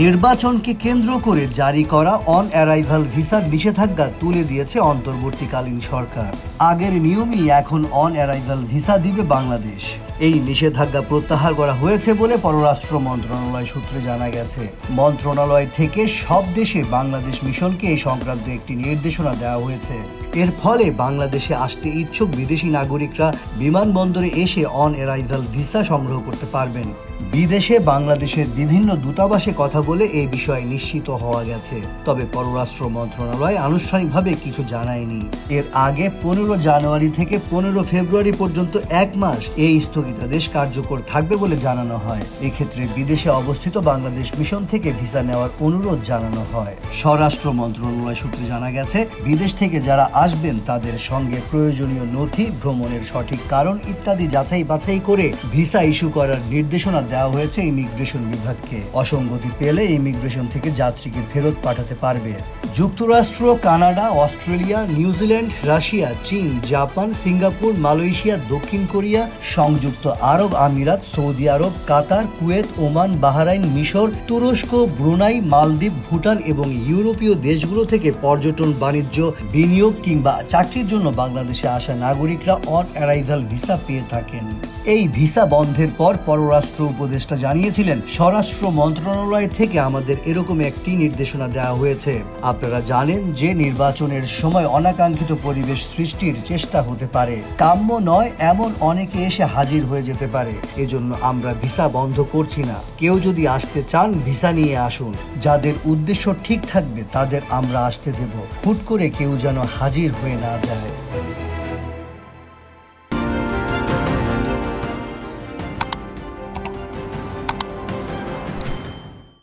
নির্বাচনকে কেন্দ্র করে জারি করা অন অ্যারাইভাল ভিসার নিষেধাজ্ঞা তুলে দিয়েছে অন্তর্বর্তীকালীন সরকার। আগের নিয়মই এখন অন অ্যারাইভাল ভিসা দিবে বাংলাদেশ। এই নিষেধাজ্ঞা প্রত্যাহার করা হয়েছে বলে পররাষ্ট্র মন্ত্রণালয় সূত্রে জানা গেছে। মন্ত্রণালয় থেকে সব দেশে বাংলাদেশ মিশনকে এই সংক্রান্ত একটি নির্দেশনা দেওয়া হয়েছে। এর ফলে বাংলাদেশে আসতে ইচ্ছুক বিদেশি নাগরিকরা বিমানবন্দরে এসে অন অ্যারাইভাল ভিসা সংগ্রহ করতে পারবেন। বিদেশে বাংলাদেশের বিভিন্ন দূতাবাসে কথা বলে এই বিষয়ে নিশ্চিত হওয়া গেছে। তবে পররাষ্ট্র মন্ত্রণালয় আনুষ্ঠানিকভাবে কিছু জানায়নি। এর আগে পনেরো জানুয়ারি থেকে পনেরো ফেব্রুয়ারি পর্যন্ত এক মাস এই স্থগিতাদেশ কার্যকর থাকবে বলে জানানো হয়। এক্ষেত্রে বিদেশে অবস্থিত বাংলাদেশ মিশন থেকে ভিসা নেওয়ার অনুরোধ জানানো হয়। স্বরাষ্ট্র মন্ত্রণালয় সূত্রে জানা গেছে, বিদেশ থেকে যারা আসবেন তাদের সঙ্গে প্রয়োজনীয় নথি, ভ্রমণের সঠিক কারণ ইত্যাদি যাচাই বাছাই করে ভিসা ইস্যু করার নির্দেশনা দেওয়া হয়েছে ইমিগ্রেশন বিভাগকে। অসঙ্গতি পেলে ইমিগ্রেশন থেকে যাত্রীকে ফেরত পাঠাতে পারবে। যুক্তরাষ্ট্র, Canada, Australia, New Zealand, Russia, চীন, জাপান, সিঙ্গাপুর, মালয়েশিয়া, দক্ষিণ কোরিয়া সংযুক্ত আরব আমিরাত, সৌদি আরব, কাতার, কুয়েত, ওমান, বাহরাইন, মিশর, তুরস্ক, ব্রুনাই, মালদ্বীপ, ভুটান এবং ইউরোপীয় দেশগুলো থেকে পর্যটন, বাণিজ্য, বিনিয়োগ কিংবা চাকরির জন্য বাংলাদেশে আসা নাগরিকরা অন অ্যারাইভাল ভিসা পেয়ে থাকেন। এই ভিসা বন্ধের পর পররাষ্ট্র উপদেষ্টা জানিয়েছিলেন, স্বরাষ্ট্র মন্ত্রণালয় থেকে আমাদের এরকম একটি নির্দেশনা দেওয়া হয়েছে। আপনারা জানেন যে নির্বাচনের সময় অনাকাঙ্ক্ষিত পরিবেশ সৃষ্টির চেষ্টা হতে পারে। কাম্য নয়, এমন অনেকে এসে হাজির হয়ে যেতে পারে। এজন্য আমরা ভিসা বন্ধ করছি না। কেউ যদি আসতে চান, ভিসা নিয়ে আসুন। যাদের উদ্দেশ্য ঠিক থাকবে, তাদের আমরা আসতে দেব। হুট করে কেউ যেন হাজির হয়ে না যায়।